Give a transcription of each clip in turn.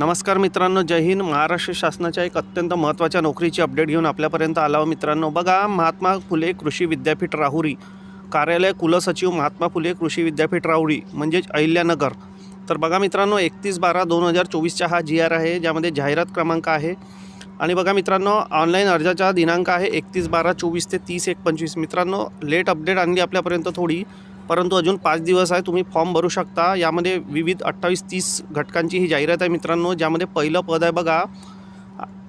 नमस्कार मित्रांनो जय हिंद. महाराष्ट्र शासनाच्या एक अत्यंत महत्त्वाच्या नोकरीची अपडेट घेऊन आपल्यापर्यंत आला मित्रांनो. बघा महात्मा फुले कृषी विद्यापीठ राहुरी. कार्यालय कुलसचिव महात्मा फुले कृषी विद्यापीठ राहुरी म्हणजेच अहिल्यानगर. तर बघा मित्रांनो एकतीस बारा दोन हजार चोवीसचा हा जी आर आहे ज्यामध्ये जाहिरात क्रमांक आहे. आणि बघा मित्रांनो ऑनलाईन अर्जाचा दिनांक आहे एकतीस बारा चोवीस ते तीस एक पंचवीस मित्रांनो लेट अपडेट आणली आपल्यापर्यंत थोडी. परंतु अजून पाच दिवस आहे तुम्ही फॉर्म भरू शकता. यामध्ये विविध अठ्ठावीस तीस घटकांची ही जाहिरात आहे मित्रांनो ज्यामध्ये पहिलं पद आहे बघा.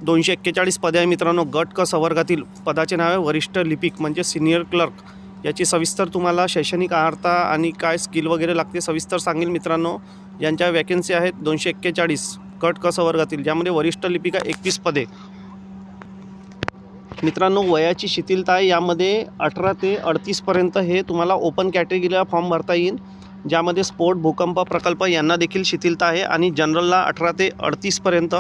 दोनशे एक्केचाळीस पदे आहे मित्रांनो गट क संवर्गातील पदाचे नाव आहे वरिष्ठ लिपिक म्हणजे सिनियर क्लर्क. याची सविस्तर तुम्हाला शैक्षणिक आहारता आणि काय स्किल वगैरे लागते सविस्तर सांगेल मित्रांनो. यांच्या वॅकन्सी आहेत दोनशे एक्केचाळीस गट क संवर्गातील ज्यामध्ये वरिष्ठ लिपिका एकवीस पदे. मित्रांनो वयाची शिथिलता आहे. यामध्ये अठरा ते अडतीसपर्यंत हे तुम्हाला ओपन कॅटेगरीला फॉर्म भरता येईल. ज्यामध्ये स्पोर्ट भूकंप प्रकल्प यांना देखील शिथिलता आहे. आणि जनरलला अठरा ते अडतीसपर्यंत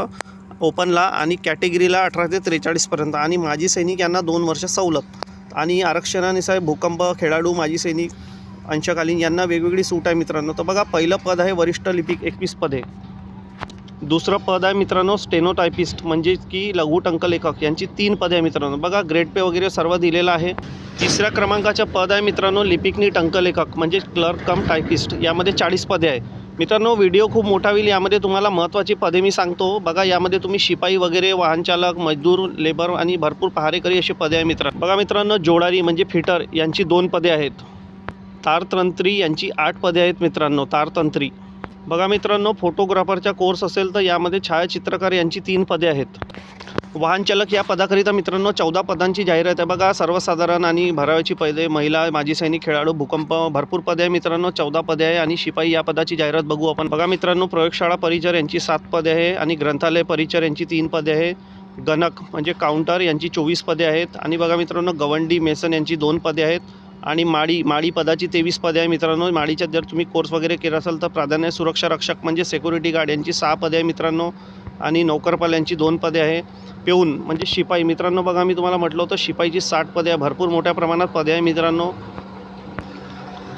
ओपनला आणि कॅटेगरीला अठरा ते त्रेचाळीसपर्यंत आणि माजी सैनिक यांना दोन वर्ष सवलत. आणि आरक्षणानुसार भूकंप खेळाडू माजी सैनिक अंशकालीन यांना वेगवेगळी सूट आहे मित्रांनो. तर बघा पहिलं पद आहे वरिष्ठ लिपिक एकवीस पदे. दुसरं पद आहे मित्रांनो स्टेनोटायपिस्ट म्हणजे की लघु टंकलेखक. यांची तीन पदे आहे मित्रांनो. बघा ग्रेड पे वगैरे सर्व दिलेलं आहे. तिसऱ्या क्रमांकाचं पद आहे मित्रांनो लिपिकनी टंकलेखक. म्हणजे क्लर्क कम टायपिस्ट यामध्ये चाळीस पदे आहे मित्रांनो व्हिडिओ खूप मोठा होईल. यामध्ये तुम्हाला महत्त्वाची पदे मी सांगतो. बघा यामध्ये तुम्ही शिपाई वगैरे वाहनचालक मजदूर लेबर आणि भरपूर पहारेकरी अशी पदे आहे मित्रांनो. बघा मित्रांनो जोडारी म्हणजे फिटर यांची दोन पदे आहेत. तारतंत्री यांची आठ पदे आहेत मित्रांनो तारतंत्री. बघा मित्रांनो फोटोग्राफरचा कोर्स असेल तर यामध्ये छायाचित्रकार यांची तीन पदे आहेत. वाहनचालक या पदाकरिता मित्रांनो चौदा पदांची जाहिरात आहे. बघा सर्वसाधारण आणि भरावाची पदे महिला माजी सैनिक खेळाडू भूकंप भरपूर पदे आहे मित्रांनो चौदा पदे आहे आणि शिपाई या पदाची जाहिरात बघू आपण. बघा मित्रांनो प्रयोगशाळा परिचर यांची सात पदे आहे आणि ग्रंथालय परिचर यांची तीन पदे आहे. गणक म्हणजे काउंटर यांची चोवीस पदे आहेत. आणि बघा मित्रांनो गवंडी मेसन यांची दोन पदे आहेत. आणि माळी माळी पदाची तेवीस पदे आहे मित्रांनो. माळीच्यात जर तुम्ही कोर्स वगैरे केला असाल तर प्राधान्य सुरक्षा रक्षक म्हणजे सेक्युरिटी गार्ड यांची सहा पदे आहे मित्रांनो. आणि नोकरपाल्यांची दोन पदे आहे. पेऊन म्हणजे शिपाई. मित्रांनो बघा मी तुम्हाला म्हटलं होतं शिपाईची साठ पदे आहे. भरपूर मोठ्या प्रमाणात पदे आहे मित्रांनो.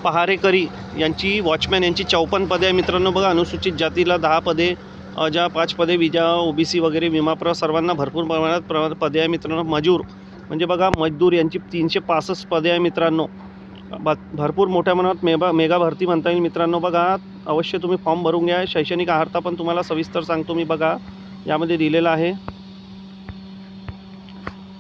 पहारेकरी यांची वॉचमॅन यांची चौपन्न पदे आहे मित्रांनो. बघा अनुसूचित जातीला दहा पदे अजा पाच पदे विजा ओबीसी वगैरे विमाप्र सर्वांना भरपूर प्रमाणात प्र पदे आहे मित्रांनो. मजूर म्हणजे बघा मजदूर यांची तीनशे पासष्ट पदे आहे मित्रांनो. ब भरपूर मोठ्या प्रमाणात मेगा मेगा भरती म्हणता येईल मित्रांनो. बघा अवश्य तुम्ही फॉर्म भरून घ्या. शैक्षणिक आहारता पण तुम्हाला सविस्तर सांगतो मी बघा. यामध्ये दिलेलं आहे.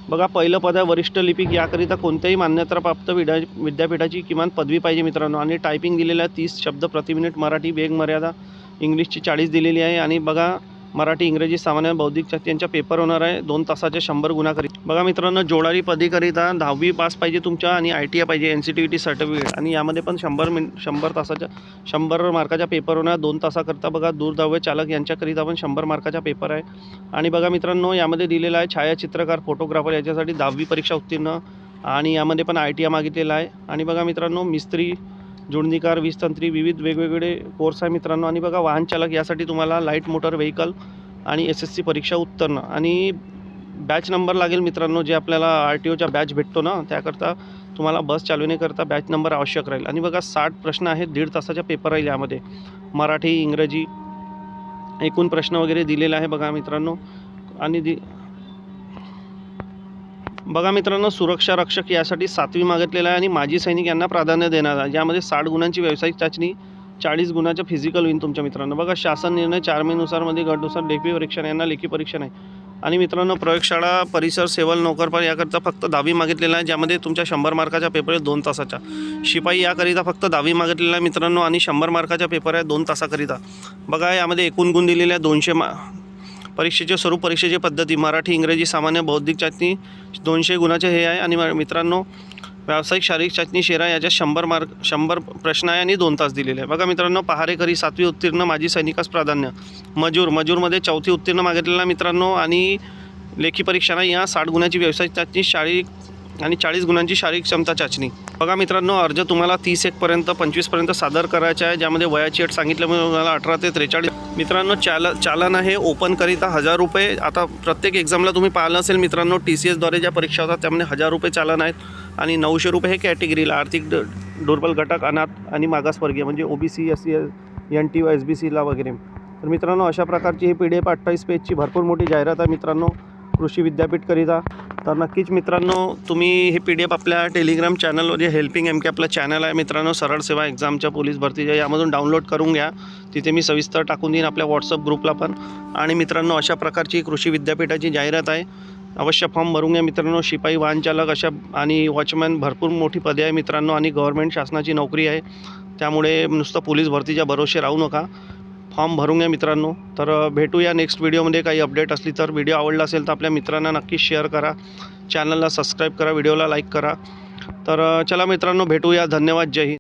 बघा पहिलं पद आहे वरिष्ठ लिपिक. याकरिता कोणत्याही मान्यताप्राप्त विद्या विद्यापीठाची किमान पदवी पाहिजे मित्रांनो. आणि टायपिंग दिलेलं आहे तीस शब्द प्रति मिनिट मराठी वेग मर्यादा इंग्लिशची चाळीस दिलेली आहे. आणि बघा मराठी इंग्रजी सामान्य बौद्धिक शक्ती यांच्या पेपर होणार आहे. दोन तासाचे शंभर गुणाकरी बघा मित्रांनो जोडारी पदीकरिता दहावी पास पाहिजे तुमच्या आणि आय टी आय पाहिजे N C T T certificate आणि यामध्ये पण शंभर मिन शंभर तासाच्या शंभर मार्काचा पेपर होणार. दोन तासाकरता बघा दूरदहावे चालक यांच्याकरिता पण शंभर मार्काचा पेपर आहे. आणि बघा मित्रांनो यामध्ये दिलेला आहे छायाचित्रकार फोटोग्राफर याच्यासाठी दहावी परीक्षा उत्तीर्ण. आणि यामध्ये पण आय टी आय मागितलेला आहे. आणि बघा मित्रांनो मिस्त्री जोडणीकार वीज तंत्री विविध वेगवेगळे कोर्स आहे मित्रांनो. आणि बघा वाहन चालक यासाठी तुम्हाला लाइट मोटर व्हेकल आणि एस एस सी परीक्षा उत्तीर्ण. आणि बॅच नंबर लागेल मित्रांनो जे आपल्याला आर टी ओच्या बॅच भेटतो ना त्याकरता तुम्हाला बस चालविण्याकरता बॅच नंबर आवश्यक राहील. आणि बघा साठ प्रश्न आहेत दीड तासाचा पेपर राहील यामध्ये. मराठी इंग्रजी एकूण प्रश्न वगैरे दिलेला आहे बघा मित्रांनो. आणि दि बघा मित्रांनो सुरक्षा रक्षक यासाठी सातवी मागितलेला आहे आणि माजी सैनिक यांना प्राधान्य देणार आहे. यामध्ये साठ गुणांची व्यावसायिक चाचणी चाळीस गुणाच्या फिजिकल होईल तुमच्या मित्रांनो. बघा शासन निर्णय चार मेनुसारमध्ये गटनुसार लेखी परीक्षण यांना लेखी परीक्षण आहे आणि मित्रांनो प्रयोगशाळा परिसर सेवल नोकरपाल याकरिता फक्त दहावी मागितलेला आहे. ज्यामध्ये तुमच्या शंभर मार्काचा पेपर आहे दोन तासाचा शिपाई याकरिता फक्त दहावी मागितलेला आहे मित्रांनो आणि शंभर मार्काचा पेपर आहे दोन तासाकरिता. बघा यामध्ये एकूण गुण दिलेले आहे दोनशे मा परीक्षेचे स्वरूप परीक्षेची पद्धती. मराठी इंग्रजी सामान्य बौद्धिक चाचणी दोनशे गुणाचे हे आहे. आणि मित्रांनो व्यावसायिक शारीरिक चाचणी शेरा याच्यात शंभर मार्क शंभर प्रश्न आहे आणि दोन तास दिलेले आहे. बघा मित्रांनो पहारेकरी सातवी उत्तीर्ण माजी सैनिकास प्राधान्य. मजूर मजूरमध्ये चौथी उत्तीर्ण मागितलेला मित्रांनो आणि लेखी परीक्षा नाही या साठ गुणाची व्यावसायिक चाचणी शारीरिक आणि चाळीस गुणांची शारीरिक क्षमता चाचणी. बघा मित्रांनो अर्ज तुम्हाला तीस एकपर्यंत पंचवीसपर्यंत सादर करायचा आहे ज्यामध्ये वयाची अट सांगितल्यामुळे तुम्हाला अठरा ते त्रेचाळीस. मित्रांनो चाल चालन आहे ओपनकरिता हजार रुपये. आता प्रत्येक एक्झामला तुम्ही पाहिलं असेल मित्रांनो टी सी एसद्वारे ज्या परीक्षा होतात त्यामध्ये हजार रुपये चालन आहेत. आणि नऊशे रुपये हे कॅटेगरीला आर्थिक दुर्बल घटक अनाथ आणि मागासवर्गीय म्हणजे O B C S C N T S B सीला वगैरे. तर मित्रांनो अशा प्रकारची ही पी डी एफ अठ्ठावीस पेजची भरपूर मोठी जाहिरात आहे मित्रांनो. कृषी विद्यापीठकरिता तर नक्कीच मित्रांनो तुम्ही हे पी डी एफ आपल्या टेलिग्राम चॅनलवर जे हेल्पिंग एम के आपलं चॅनल आहे मित्रांनो सरळ सेवा एक्झामच्या पोलीस भरतीच्या यामधून डाउनलोड करून घ्या. तिथे मी सविस्तर टाकून देईन आपल्या व्हॉट्सअप ग्रुपला पण. आणि मित्रांनो अशा प्रकारची कृषी विद्यापीठाची जाहिरात आहे. अवश्य फॉर्म भरून घ्या मित्रांनो. शिपाई वाहनचालक अशा आणि वॉचमॅन भरपूर मोठी पदे आहे मित्रांनो. आणि गव्हर्मेंट शासनाची नोकरी आहे. त्यामुळे नुसतं पोलीस भरतीच्या भरोसे राहू नका. फॉर्म भरून घ्या मित्रांनो. तर भेटूया नेक्स्ट व्हिडिओमध्ये काही अपडेट असली तर. व्हिडिओ आवडला असेल तर आपल्या मित्रांना नक्की शेअर करा. चॅनलला सबस्क्राईब करा व्हिडिओला लाईक करा. तर चला मित्रांनो भेटूया. धन्यवाद. जय हिंद.